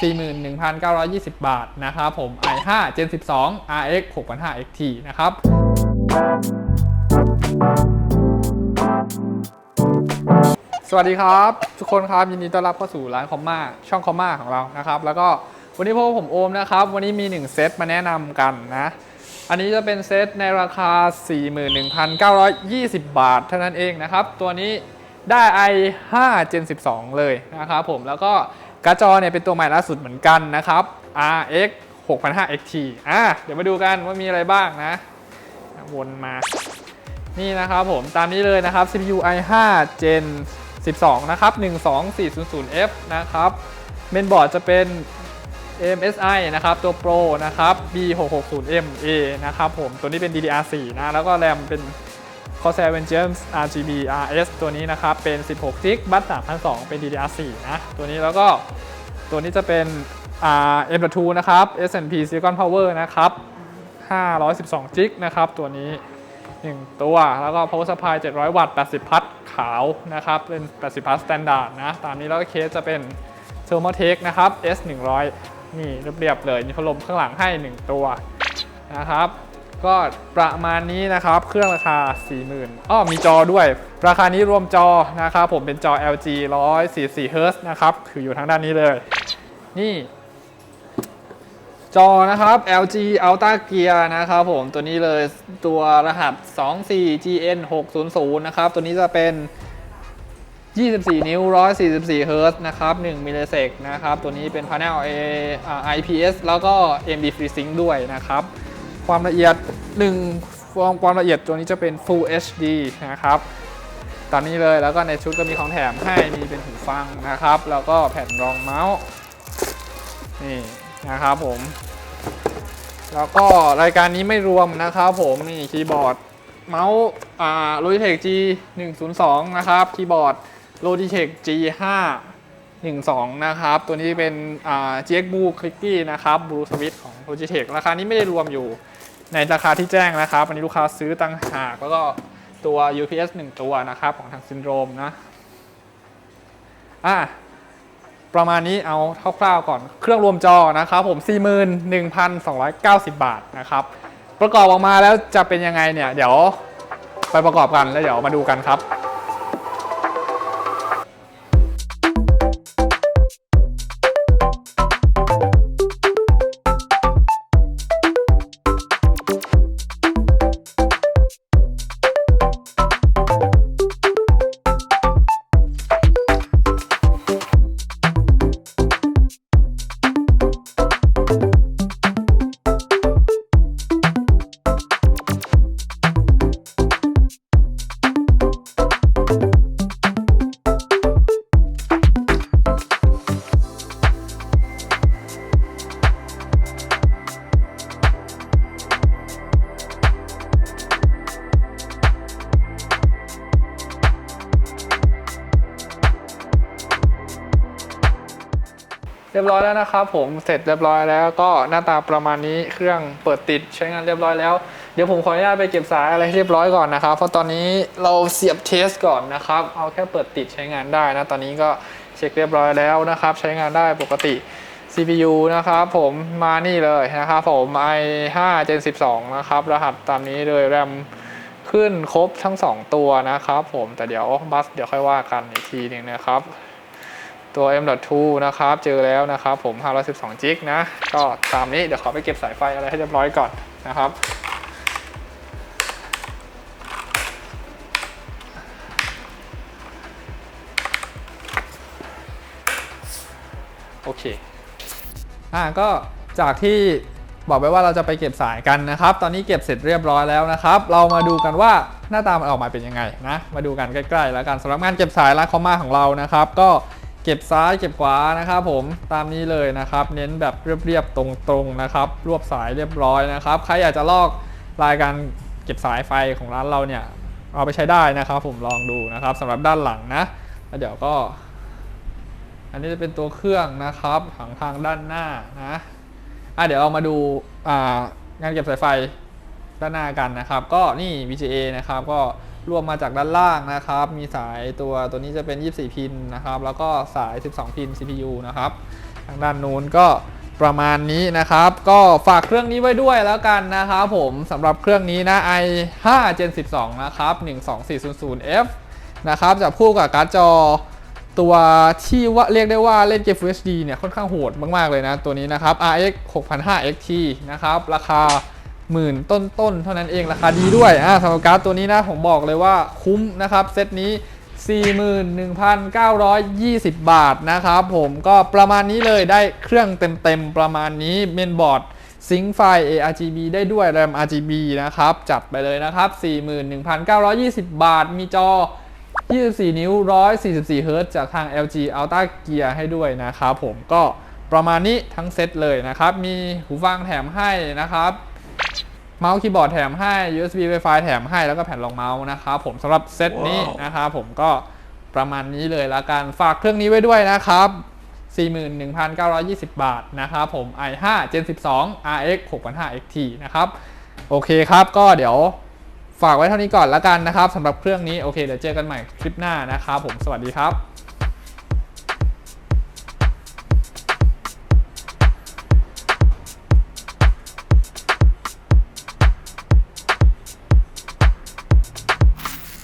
41,920 บาทนะครับผม i5 Gen 12 RX 6,500 XT นะครับสวัสดีครับ ทุกคนครับยินดีต้อนรับเข้าสู่ร้านคอมมาช่องคอมมาของเรานะครับ แล้วก็วันนี้พวกผมโอมนะครับ วันนี้มี 1 เซตมาแนะนำกันนะ อันนี้จะเป็นเซตในราคา 41,920 บาท เท่านั้นเองนะครับ ตัวนี้ได้ i5 Gen 12 เลยนะครับผมแล้วก็ การ์ดจอเนี่ยเป็นตัวใหม่ล่าสุดเหมือนกันนะครับ RX 6,500 XT อะเดี๋ยวมาดูกันว่ามีอะไรบ้างนะ วนมา นี่นะครับผมตามนี้เลยนะครับ CPU i5 Gen 12 นะครับ 12400F นะครับเมนบอร์ดจะเป็น MSI นะครับ ตัว Pro นะครับ B660MA นะครับผมตัวนี้เป็น DDR4 นะ แล้วก็แรมเป็น Corsair Vengeance RGB RS ตัวนี้นะครับ เป็น 16 g b บัต3,200เป็น DDR4 นะ ตัวนี้แล้วก็ตัวนี้จะเป็น M.2 นะครับ S&P Silicon Power นะครับ 512 g นะครับ ตัวนี้ 1 ตัว แล้วก็ power supply 700 วัตต์ 80 พัทขาวนะครับ เป็น 80 พัท standard นะ ตามนี้แล้วก็เคสจะเป็น Thermaltake นะครับ S 100 นี่เรียบๆเลย มีพัดลมข้างหลังให้ 1 ตัวนะครับ ก็ประมาณนี้นะครับ เครื่องราคา 40,000อ้อมีจอด้วย ราคานี้รวมจอนะครับผมเป็นจอ LG 144 Hz นะครับ คืออยู่ทางด้านนี้เลย นี่ จอนะครับ LG Ultra Gear นะครับผมตัวนี้เลยตัวรหัส 24GN 600 นะครับ ตัวนี้จะเป็น24 นิ้ว 144 เฮิร์ตซ์นะครับ 1 มิลลิเซกนะครับ ตัวนี้เป็น Panel A อ่า IPS แล้วก็ AMD FreeSync ด้วยนะครับ ความละเอียด1ความความละเอียดตัวนี้จะเป็น Full HD นะครับตามนี้เลยแล้วก็ในชุดก็มีของแถมให้มีเป็นหูฟังนะครับ แล้วก็แผ่นรองเมาส์นี่นะครับผม แล้วก็รายการนี้ไม่รวมนะครับผมนี่คีย์บอร์ดเมาส์อ่า Logitech G 1 0 2นะครับคีย์บอร์ด Logitech G 5 1 2 นะครับ ตัวนี้เป็นอ่า GX Blue Clicky นะครับ Blue Switch ของ Logitech ราคานี้ไม่ได้รวมอยู่ในราคาที่แจ้งนะครับ อันนี้ลูกค้าซื้อตั้งหาก แล้วก็ตัว UPS 1 ตัวนะครับของทางซินโดรมนะ อะประมาณนี้เอาคร่าวๆก่อน เครื่องรวมจอนะครับผม 41,290 บาทนะครับ ประกอบออกมาแล้วจะเป็นยังไงเนี่ย เดี๋ยวไปประกอบกันแล้วเดี๋ยวมาดูกันครับ เรียบร้อยแล้วนะครับผมเสร็จเรียบร้อยแล้วก็หน้าตาประมาณนี้เครื่องเปิดติดใช้งานเรียบร้อยแล้ว เดี๋ยวผมขออนุญาตไปเก็บสายอะไรให้เรียบร้อยก่อนนะครับ เพราะตอนนี้เราเสียบเทสก่อนนะครับ เอาแค่เปิดติดใช้งานได้นะตอนนี้ก็เช็คเรียบร้อยแล้วนะครับ ใช้งานได้ปกติ CPU นะครับผมมานี่เลยนะครับผม i5 Gen 12 นะครับ รหัสตามนี้เลยแรมขึ้นครบทั้ง 2 ตัวนะครับผมแต่เดี๋ยวบัสเดี๋ยวค่อยว่ากันอีกทีหนึงนะครับ ตัว M.2 นะครับ เจอแล้วนะครับผม 512 จิกนะ ก็ตามนี้เดี๋ยวขอไปเก็บสายไฟอะไรให้เรียบร้อยก่อนนะครับ โอเค อ่าก็จากที่บอกไปว่าเราจะไปเก็บสายกันนะครับ ตอนนี้เก็บเสร็จเรียบร้อยแล้วนะครับ เรามาดูกันว่าหน้าตามันออกมาเป็นยังไงนะ มาดูกันใกล้ๆแล้วกันสำหรับงานเก็บสายร้านคอมมาของเรานะครับ ก็ เก็บซ้ายเก็บขวานะครับผมตามนี้เลยนะครับ เน้นแบบเรียบๆตรงๆนะครับ รวบสายเรียบร้อยนะครับ ใครอยากจะลอกรายการเก็บสายไฟของร้านเราเนี่ยเอาไปใช้ได้นะครับ ผมลองดูนะครับสำหรับด้านหลังนะแล้วเดี๋ยวก็ อันนี้จะเป็นตัวเครื่องนะครับทางทางด้านหน้านะอะเดี๋ยวเรามาดูอ่างานเก็บสายไฟด้านหน้ากันนะครับ ก็นี่ VGA นะครับก็ รวมมาจากด้านล่างนะครับ มีสายตัวตัวนี้จะเป็น 24 พินนะครับ แล้วก็สาย 12 พิน CPU นะครับ ทางด้านนู้นก็ประมาณนี้นะครับ ก็ฝากเครื่องนี้ไว้ด้วยแล้วกันนะครับผมสำหรับเครื่องนี้นะ i5 Gen 12 นะครับ 12400F นะครับจะพูดกับการ์ดจอตัวที่ว่าเรียกได้ว่าเล่นเกม Full HD เนี่ยค่อนข้างโหดมาก ๆ เลยนะ ตัวนี้นะครับ RX 6500 XT นะครับ ราคา หมื่นต้นๆ เท่านั้นเองราคาดีด้วยอ่าสำหรับการ์ดตัวนี้นะผมบอกเลยว่าคุ้มนะครับ เซตนี้ 41,920 บาทนะครับผมก็ประมาณนี้เลยได้เครื่องเต็มๆ ประมาณนี้เมนบอร์ดซิงค์ไฟล์ ARGB ได้ด้วย RAM RGB นะครับ จัดไปเลยนะครับ 41,920 บาท มีจอ 24 นิ้ว 144เฮิรตซ์จากทาง LG Ultra Gear ให้ด้วยนะครับผมก็ประมาณนี้ทั้งเซตเลยนะครับ มีหูฟังแถมให้นะครับ เมาส์คีย์บอร์ดแถมให้ USB Wi-Fi แถมให้แล้วก็แผ่นรองเมาส์นะครับผมสำหรับเซตนี้ว้าวนะครับผมก็ประมาณนี้เลยละกันฝากเครื่องนี้ไว้ด้วยนะครับ 41,920 บาทนะครับผม i5 Gen 12 RX 6500 XT นะครับ โอเคครับก็เดี๋ยวฝากไว้เท่านี้ก่อนละกันนะครับสำหรับเครื่องนี้โอเคเดี๋ยวเจอกันใหม่คลิปหน้านะครับผมสวัสดีครับ